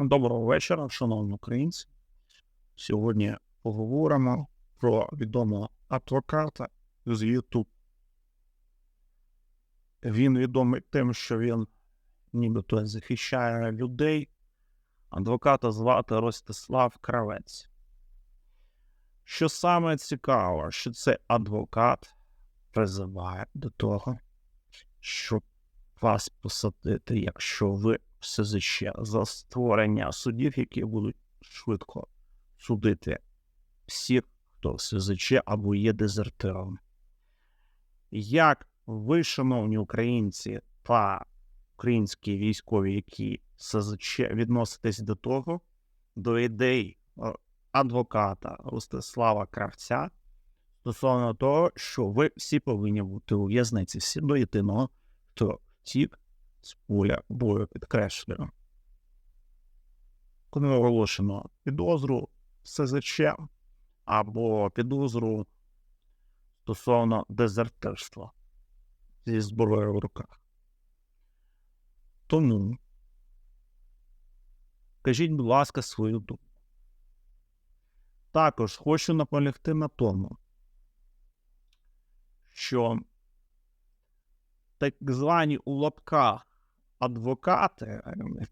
Доброго вечора, шановні українці. Сьогодні поговоримо про відомого адвоката з YouTube. Він відомий тим, що він нібито захищає людей. Адвоката звати Ростислав Кравець. Що саме цікаво, що цей адвокат призиває до того, щоб вас посадити, якщо ви СЗЧ за створення судів, які будуть швидко судити всіх, хто в СЗЧ або є дезертиром. Як ви, шановні українці та українські військові, які СЗЧ відноситесь до того, до ідей е, адвоката Ростислава Кравця стосовно того, що ви всі повинні бути у в'язниці, всі до єдиного, хто втік з поля бою підкреслюю. Коли оголошено підозру СЗЧ або підозру стосовно дезертирства зі зброєю в руках. Тому кажіть, будь ласка, свою думку. Також хочу наполягти на тому, що так звані у лапках адвокати,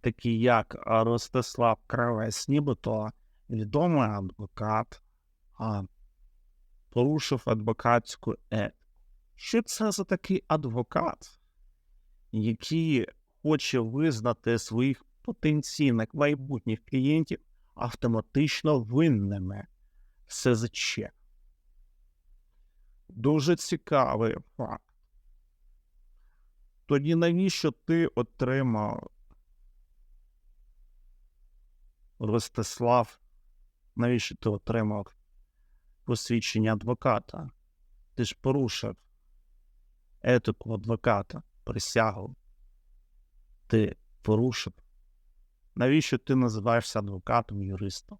такі як Ростислав Кравець, нібито відомий адвокат, а, порушив адвокатську етику. Що це за такий адвокат, який хоче визнати своїх потенційних майбутніх клієнтів автоматично винними СЗЧ? Дуже цікавий факт. Тоді навіщо ти отримав Ростислав? Навіщо ти отримав посвідчення адвоката? Ти ж порушив етику адвоката, присягу. Ти порушив. Навіщо ти називаєшся адвокатом юристом?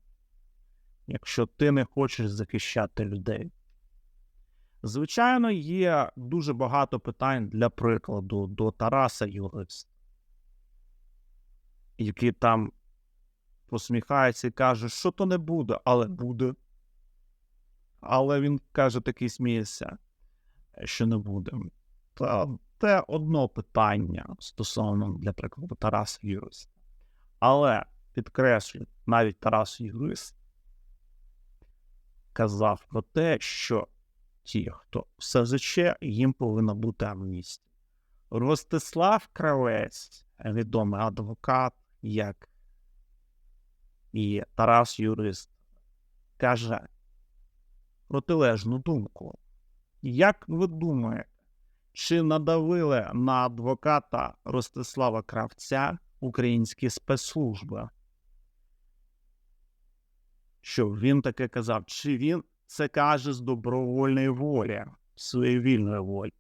Якщо ти не хочеш захищати людей? Звичайно, є дуже багато питань для прикладу до Тараса Юриста, який там посміхається і каже, що то не буде, але буде. Але він каже, такий сміється, що не буде. Та те одно питання стосовно, для прикладу, Тараса Юриста. Але підкреслю, навіть Тарас Юрист казав про те, що ті, хто в СЗЧ, їм повинна бути амністія. Ростислав Кравець, відомий адвокат, як і Тарас Юрист, каже протилежну думку. Як ви думаєте, чи надавили на адвоката Ростислава Кравця українські спецслужби? Що він таке казав? Чи він це каже з добровольної волі, своєї вільної волі.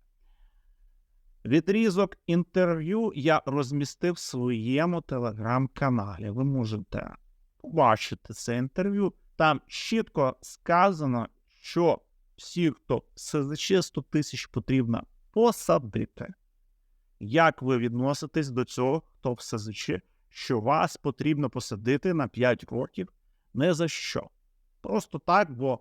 Відрізок інтерв'ю я розмістив в своєму телеграм-каналі. Ви можете побачити це інтерв'ю. Там чітко сказано, що всі, хто СЗЧ 100 тисяч потрібно посадити. Як ви відноситесь до цього, хто в СЗЧ, що вас потрібно посадити на 5 років не за що? Просто так, бо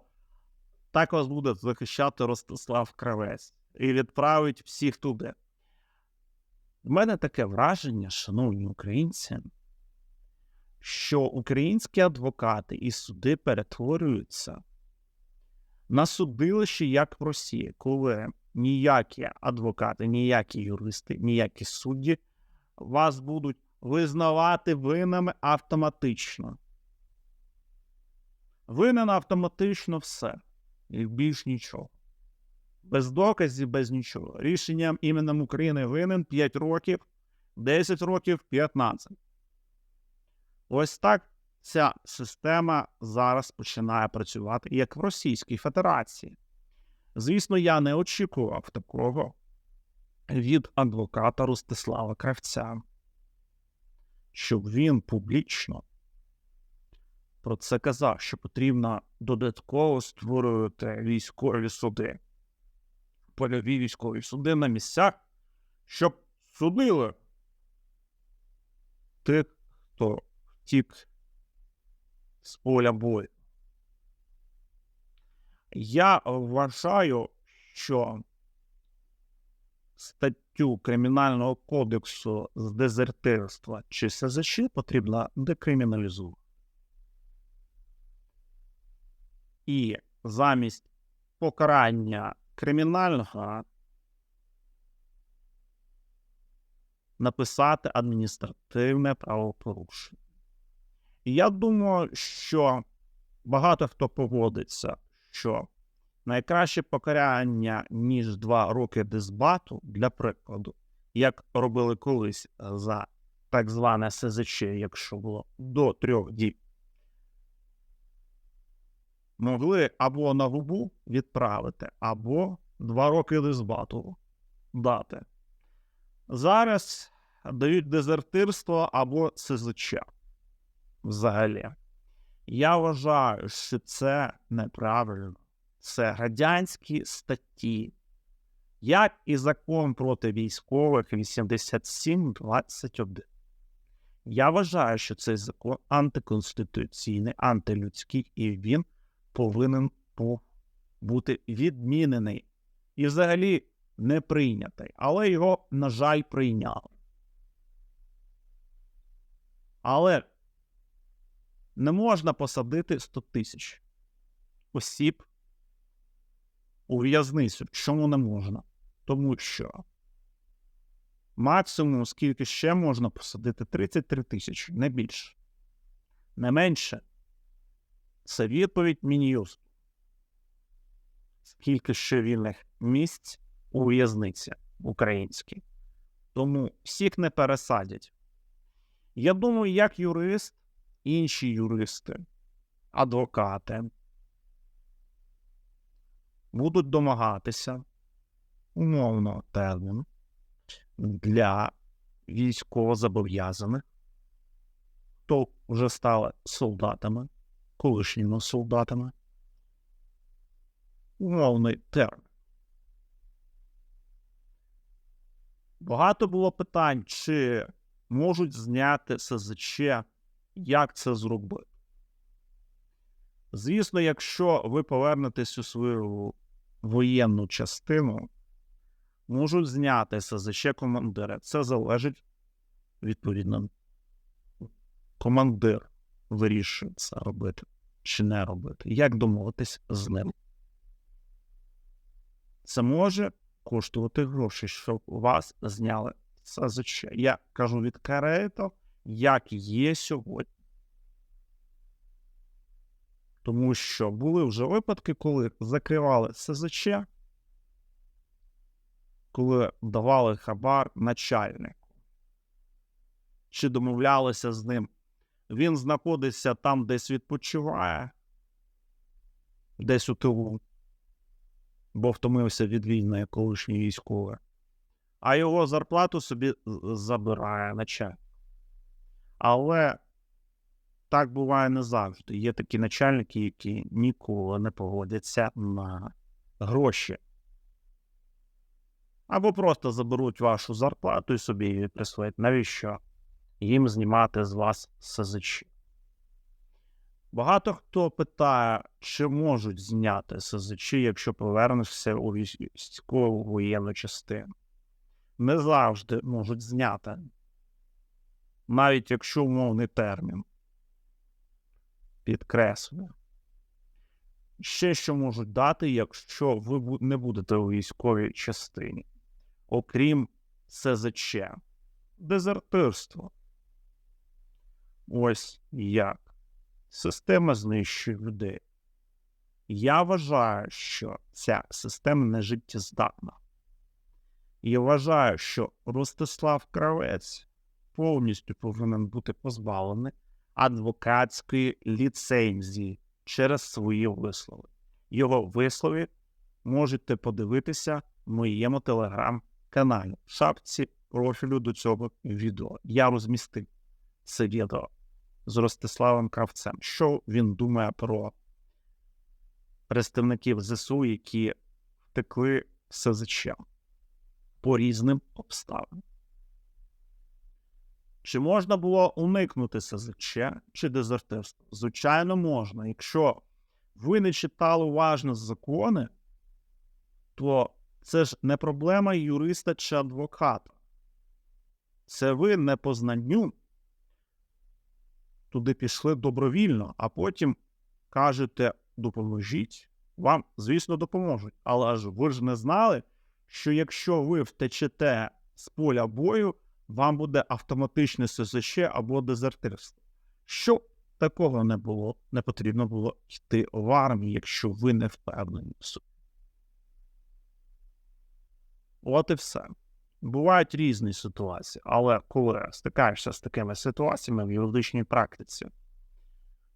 так вас буде захищати Ростислав Кравець і відправить всіх туди. У мене таке враження, шановні українці, що українські адвокати і суди перетворюються на судилище, як в Росії, коли ніякі адвокати, ніякі юристи, ніякі судді вас будуть визнавати винними автоматично. Винен автоматично все і більш нічого. Без доказів, без нічого. Рішенням іменем України винен 5 років, 10 років, 15. Ось так ця система зараз починає працювати як в Російській Федерації. Звісно, я не очікував такого від адвоката Ростислава Кравця, щоб він публічно про це казав, що потрібно додатково створювати військові суди, польові військові суди на місцях, щоб судили тих, хто втік з поля бою. Я вважаю, що статтю Кримінального кодексу з дезертирства чи СЗЧ потрібно декриміналізувати. І замість покарання кримінального написати адміністративне правопорушення. І я думаю, що багато хто погодиться, що найкраще покарання, ніж два роки дисбату, для прикладу, як робили колись за так зване СЗЧ, якщо було до трьох діб, могли або на губу відправити, або два роки дисбату дати. Зараз дають дезертирство або СЗЧ взагалі. Я вважаю, що це неправильно. Це радянські статті, як і закон проти військових 8721. Я вважаю, що цей закон антиконституційний, антилюдський, і він повинен бути відмінений і взагалі не прийнятий. Але його, на жаль, прийняли. Але не можна посадити 100 тисяч осіб у в'язницю. Чому не можна? Тому що максимум, скільки ще можна посадити, 33 тисячі, не більше. Не менше. Це відповідь Мін'юсту. Скільки ще вільних місць у в'язниці українській. Тому всіх не пересадять. Я думаю, як юрист, інші юристи, адвокати будуть домагатися умовного терміну для військовозобов'язаних, хто вже стали солдатами, колишніми солдатами. Умовний термін. Багато було питань, чи можуть зняти СЗЧ, як це зробити. Звісно, якщо ви повернетесь у свою воєнну частину, можуть зняти СЗЧ командира. Це залежить відповідно. Командир вирішує це робити чи не робити. Як домовитись з ним? Це може коштувати гроші, щоб вас зняли СЗЧ. Я кажу відкрито, як є сьогодні. Тому що були вже випадки, коли закривали СЗЧ, коли давали хабар начальнику, чи домовлялися з ним. Він знаходиться там, десь відпочиває, десь у тилу, бо втомився від війни як колишній військовий, а його зарплату собі забирає начальник. Але так буває не завжди. Є такі начальники, які ніколи не погодяться на гроші. Або просто заберуть вашу зарплату і собі її присвоять. Навіщо їм знімати з вас СЗЧ? Багато хто питає, чи можуть зняти СЗЧ, якщо повернешся у військову воєнну частину. Не завжди можуть зняти, навіть якщо умовний термін підкреслюю. Ще що можуть дати, якщо ви не будете у військовій частині, окрім СЗЧ, дезертирство. Ось як. Система знищує людей. Я вважаю, що ця система не життєздатна. Я вважаю, що Ростислав Кравець повністю повинен бути позбавлений адвокатської ліцензії через свої вислови. Його вислови можете подивитися в моєму телеграм-каналі в шапці профілю до цього відео. Я розмістив це відео з Ростиславом Кравцем. Що він думає про представників ЗСУ, які втекли СЗЧ по різним обставинам. Чи можна було уникнути СЗЧ чи дезертирства? Звичайно, можна. Якщо ви не читали уважно закони, то це ж не проблема юриста чи адвоката. Це ви не по знанню туди пішли добровільно, а потім кажете, допоможіть. Вам, звісно, допоможуть. Але ж ви ж не знали, що якщо ви втечете з поля бою, вам буде автоматичне СЗЧ або дезертирство. Щоб такого не було, не потрібно було йти в армію, якщо ви не впевнені в собі. От і все. Бувають різні ситуації, але коли стикаєшся з такими ситуаціями в юридичній практиці,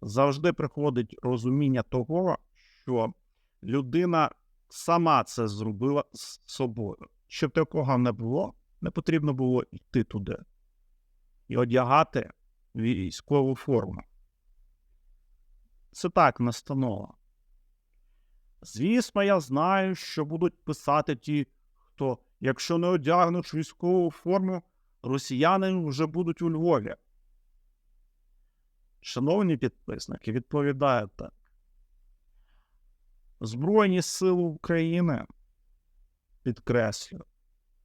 завжди приходить розуміння того, що людина сама це зробила з собою. Щоб такого не було, не потрібно було йти туди і одягати військову форму. Це так настанова. Звісно, я знаю, що будуть писати ті, хто, якщо не одягнуть військову форму, росіяни вже будуть у Львові. Шановні підписники, відповідаю так. Збройні сили України, підкреслю,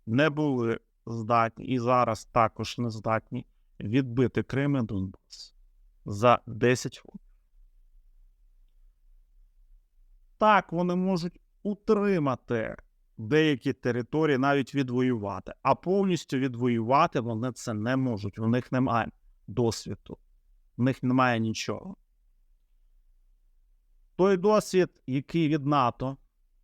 не були здатні і зараз також не здатні відбити Крим і Донбас за 10 років. Так, вони можуть утримати деякі території, навіть відвоювати, а повністю відвоювати вони це не можуть. У них немає досвіду, в них немає нічого. Той досвід, який від НАТО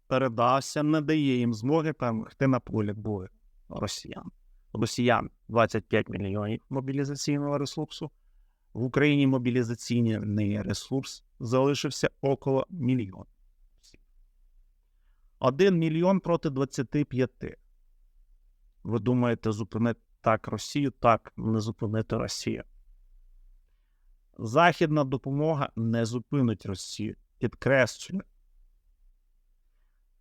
передався, не дає їм змоги перемогти на полі бою росіян. Росіян 25 мільйонів мобілізаційного ресурсу. В Україні мобілізаційний ресурс залишився около мільйона. Один мільйон проти 25. Ви думаєте, зупинити так Росію? Так, не зупинити Росію. Західна допомога не зупинить Росію. Підкреслюю.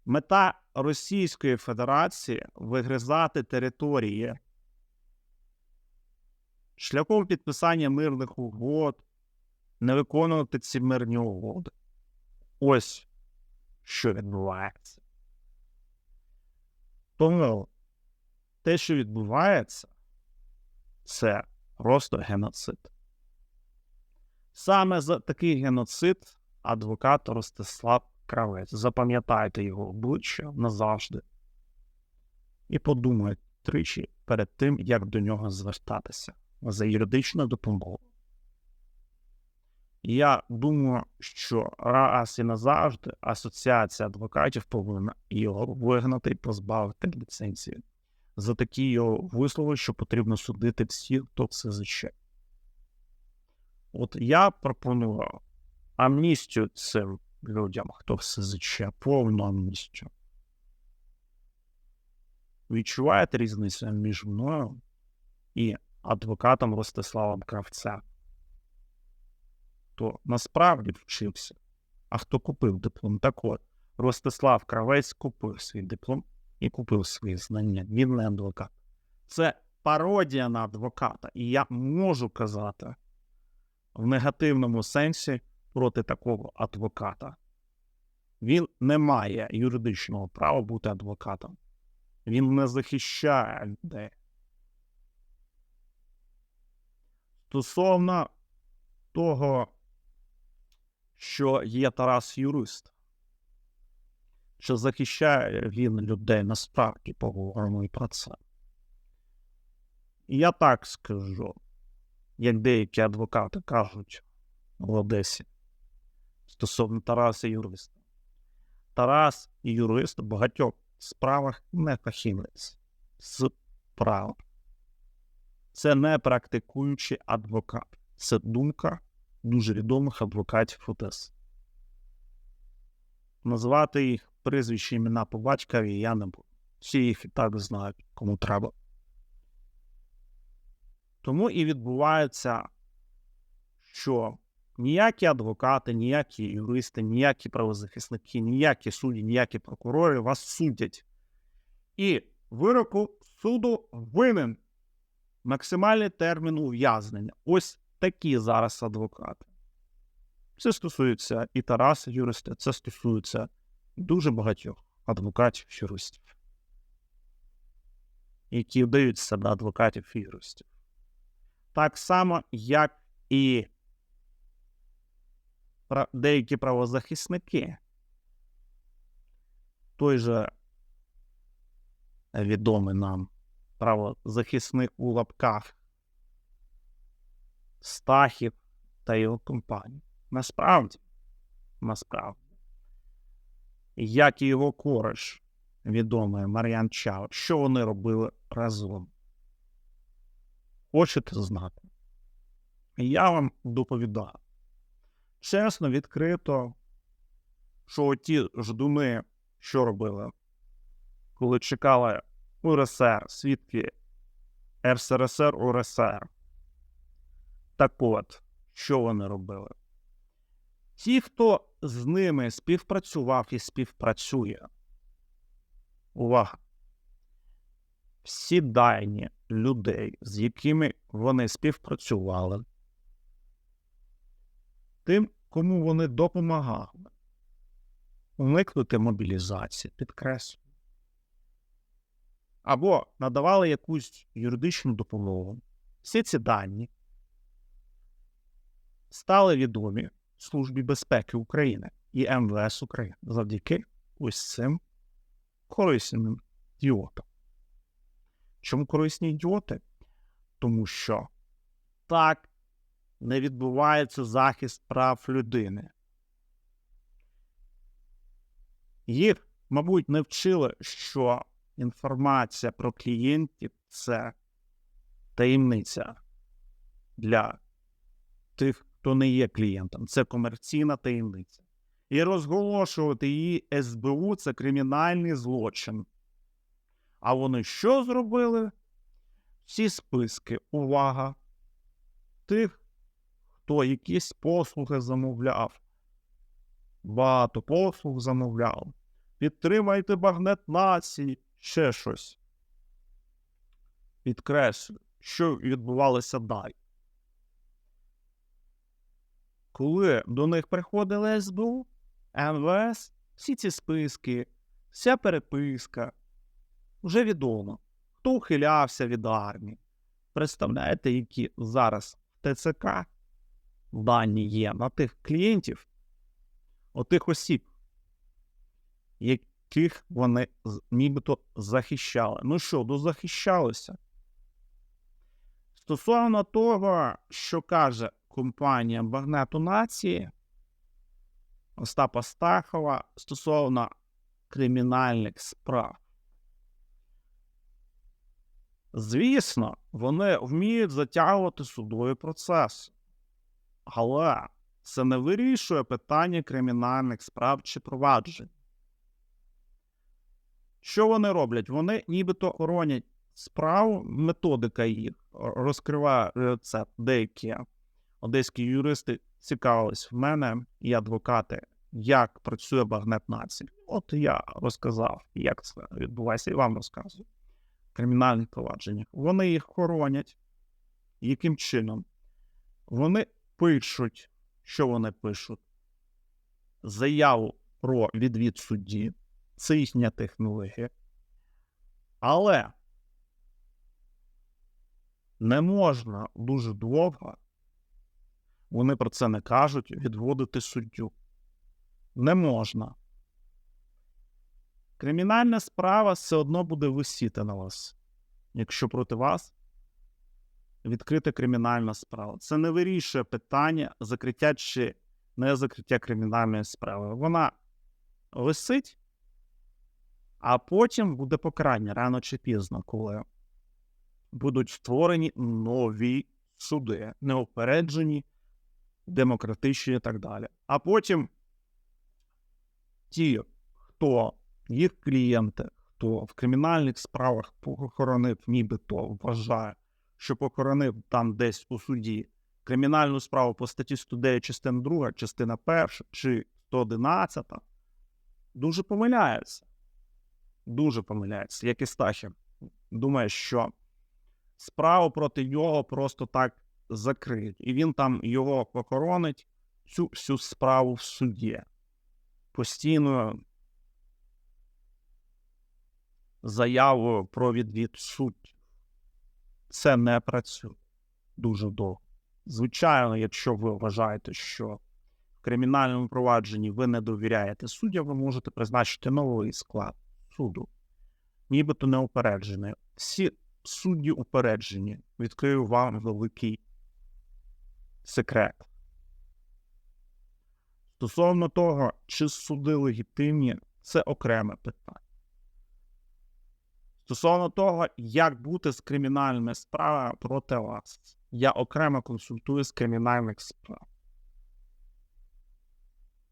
Мета Російської Федерації вигризати території шляхом підписання мирних угод, не виконувати ці мирні угоди. Ось що відбувається. Тому те, що відбувається, це просто геноцид. Саме за такий геноцид адвокат Ростислав Кравець. Запам'ятайте його обличчя назавжди. І подумайте тричі перед тим, як до нього звертатися за юридичною допомогою. Я думаю, що раз і назавжди Асоціація адвокатів повинна його вигнати і позбавити ліцензії за такі його вислови, що потрібно судити всіх, хто все заче. От я пропоную амністію цим людям, хто все заче, повну амністію. Відчуваєте різницю між мною і адвокатом Ростиславом Кравцем? Хто насправді вчився, а хто купив диплом. Так от, Ростислав Кравець купив свій диплом і купив свої знання. Він не адвокат. Це пародія на адвоката. І я можу казати в негативному сенсі проти такого адвоката. Він не має юридичного права бути адвокатом. Він не захищає людей. Стосовно того, що є Тарас юрист, що захищає він людей насправді поговоримо і про це. І я так скажу, як деякі адвокати кажуть в Одесі стосовно Тараса юриста. Тарас юрист у багатьох справах не фахівець з права. Це не практикуючий адвокат. Це думка дуже відомих адвокатів ОТЕС. Назвати їх прізвища імена по батькові я не буду. Всі їх і так знають, кому треба. Тому і відбувається, що ніякі адвокати, ніякі юристи, ніякі правозахисники, ніякі судді, ніякі прокурори вас судять. І вироку суду винен. максимальний термін ув'язнення. Ось такі зараз адвокати. Це стосується і Тараса юриста, це стосується дуже багатьох адвокатів юристів, які вдають себе адвокатів юристів. Так само, як і деякі правозахисники. Той же відомий нам правозахисник у лапках Стахів та його компанії. Насправді, насправді, як і його кореш, відомий Мар'ян Чао, що вони робили разом. Хочете знати? Я вам доповідаю. Чесно, відкрито, що ті ждуни, що робили, коли чекали УРСР, свідки РСРСР УРСР. Так от, що вони робили? Ті, хто з ними співпрацював і співпрацює. Увага! Всі дані людей, з якими вони співпрацювали, тим, кому вони допомагали, уникнути мобілізації, підкреслюю, або надавали якусь юридичну допомогу. Всі ці дані стали відомі Службі безпеки України і МВС України завдяки ось цим корисним ідіотам. Чому корисні ідіоти? Тому що так не відбувається захист прав людини. Їх, мабуть, не вчили, що інформація про клієнтів це таємниця для тих, хто не є клієнтом. Це комерційна таємниця. І розголошувати її СБУ це кримінальний злочин. А вони що зробили? Всі списки, увага, тих, хто якісь послуги замовляв. Багато послуг замовляв. Підтримайте багнет нації, ще щось. Підкреслю, що відбувалося далі. Коли до них приходили СБУ, МВС, всі ці списки, вся переписка, вже відомо, хто ухилявся від армії. Представляєте, які зараз в ТЦК дані є на тих клієнтів, отих осіб, яких вони нібито захищали. Ну що, дозахищалися? Стосовно того, що каже компанія Багнету Нації Остапа Стахова стосовно кримінальних справ. Звісно, вони вміють затягувати судові процеси, але це не вирішує питання кримінальних справ чи проваджень. Що вони роблять? Вони нібито хоронять справу, методика їх розкриває рецепт. Деякі одеські юристи цікавились в мене і адвокати, як працює багнет нації. От я розказав, як це відбувається, і вам розказую. Кримінальних провадженнях. Вони їх хоронять. Яким чином? Вони пишуть, що вони пишуть? Заяву про відвід судді. Це їхня технологія. Але не можна дуже довго, вони про це не кажуть, відводити суддю. Не можна. Кримінальна справа все одно буде висіти на вас, якщо проти вас відкрита кримінальна справа. Це не вирішує питання закриття чи не закриття кримінальної справи. Вона висить, а потім буде покарання рано чи пізно, коли будуть створені нові суди, неупереджені, демократичні і так далі. А потім ті, хто їх клієнти, хто в кримінальних справах похоронив, нібито вважає, що похоронив там десь у суді кримінальну справу по статті 109, частина 2, частина 1 чи 111, дуже помиляється. Дуже помиляється, як і Стахів. Думає, що справу проти нього просто так закриють. І він там його похоронить цю всю справу в суді. Постійно заявою про відвід суддів. Це не працює дуже довго. Звичайно, якщо ви вважаєте, що в кримінальному провадженні ви не довіряєте суддям, ви можете призначити новий склад суду, нібито неупереджений. Всі судді упереджені. Відкрию вам великий секрет. Стосовно того, чи суди легітимні, це окреме питання. Стосовно того, як бути з кримінальними справами проти вас, я окремо консультую з кримінальних справ.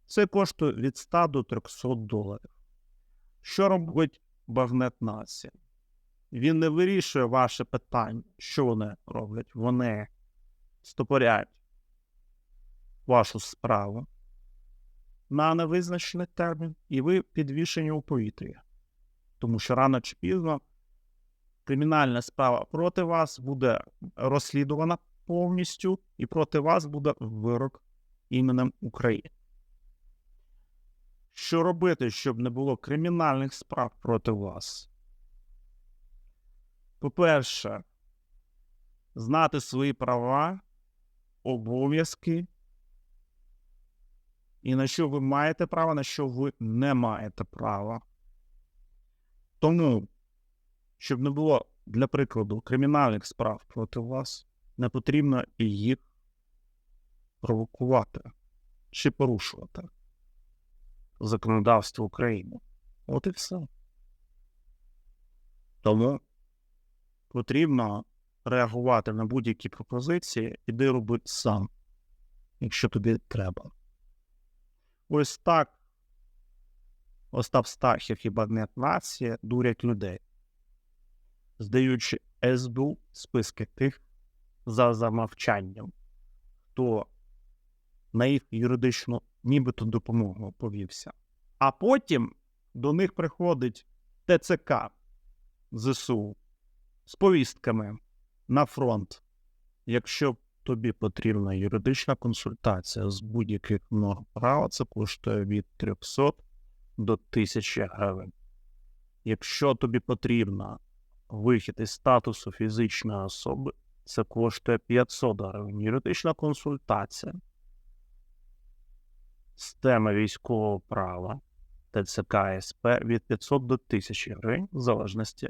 Це коштує від 100 до 300 доларів. Що робить Багнет Нація? Він не вирішує ваше питання. Що вони роблять? Вони стопоряють вашу справу на невизначений термін, і ви підвішені у повітрі. Тому що рано чи пізно кримінальна справа проти вас буде розслідувана повністю, і проти вас буде вирок іменем України. Що робити, щоб не було кримінальних справ проти вас? По-перше, знати свої права, обов'язки і на що ви маєте право, на що ви не маєте права. Тому, щоб не було, для прикладу, кримінальних справ проти вас, не потрібно їх провокувати чи порушувати законодавство України. От і все. Тому потрібно реагувати на будь-які пропозиції, іди роби сам, якщо тобі треба. Ось так Остап Стахів і Багнет Нація дурять людей, здаючи СБУ списки тих за замовчанням, хто на їх юридичну нібито допомогу повівся. А потім до них приходить ТЦК ЗСУ з повістками на фронт. Якщо тобі потрібна юридична консультація з будь-яких норм права, це коштує від 300 до 1000 гривень. Якщо тобі потрібна вихід із статусу фізичної особи, це коштує 500 гривень. Юридична консультація з теми військового права ТЦК СП від 500 до 1000 гривень, в залежності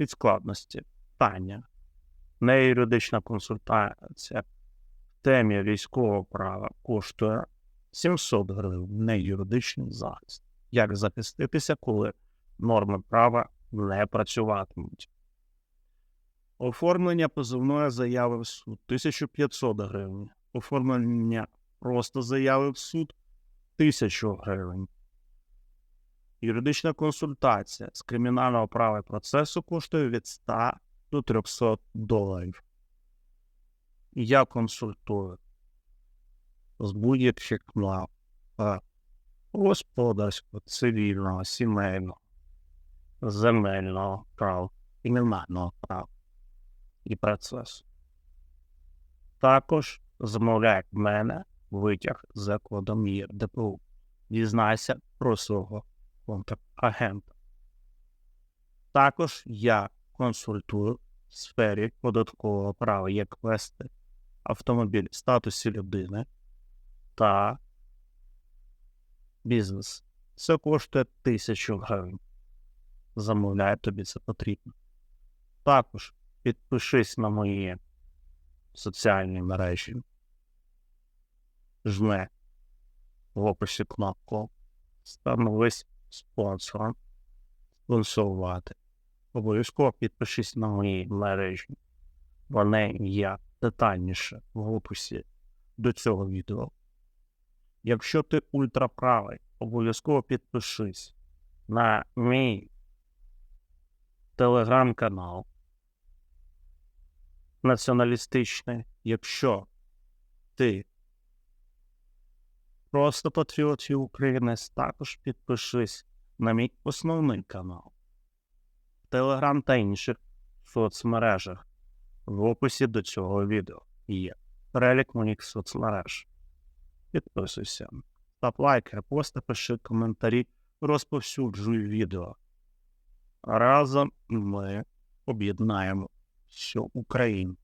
від складності питання. Не юридична консультація в темі військового права коштує 700 гривень, не юридичний захист. Як захиститися, коли норми права не працюватимуть? Оформлення позовної заяви в суд 1500 гривень. Оформлення просто заяви в суд 1000 гривень. Юридична консультація з кримінального права і процесу коштує від 100 до 300 доларів. Я консультую з будь-яких прав е, господарського, цивільного, сімейного, земельного права, кримінального права і процесу. Також замовляє в мене витяг за кодом ЄР ДПУ. Дізнайся про свого контрагента. Також я консультую в сфері податкового права, як вести автомобіль в статусі людини та бізнес. Це коштує тисячу гривень. Замовляю, тобі це потрібно. Також підпишись на мої соціальні мережі. Жми в описі кнопку. Становись спонсором. Спонсорувати. Обов'язково підпишись на мої мережі. Вони є детальніше в описі до цього відео. Якщо ти ультраправий, обов'язково підпишись на мій телеграм-канал націоналістичний. Якщо ти просто патріот України, також підпишись на мій основний канал. Телеграм та інших соцмережах В описі до цього відео є перелік моїх соцмереж. Підписуйся, став лайк, репости, пиши коментарі, розповсюджуй відео. Разом ми об'єднаємо всю Україну.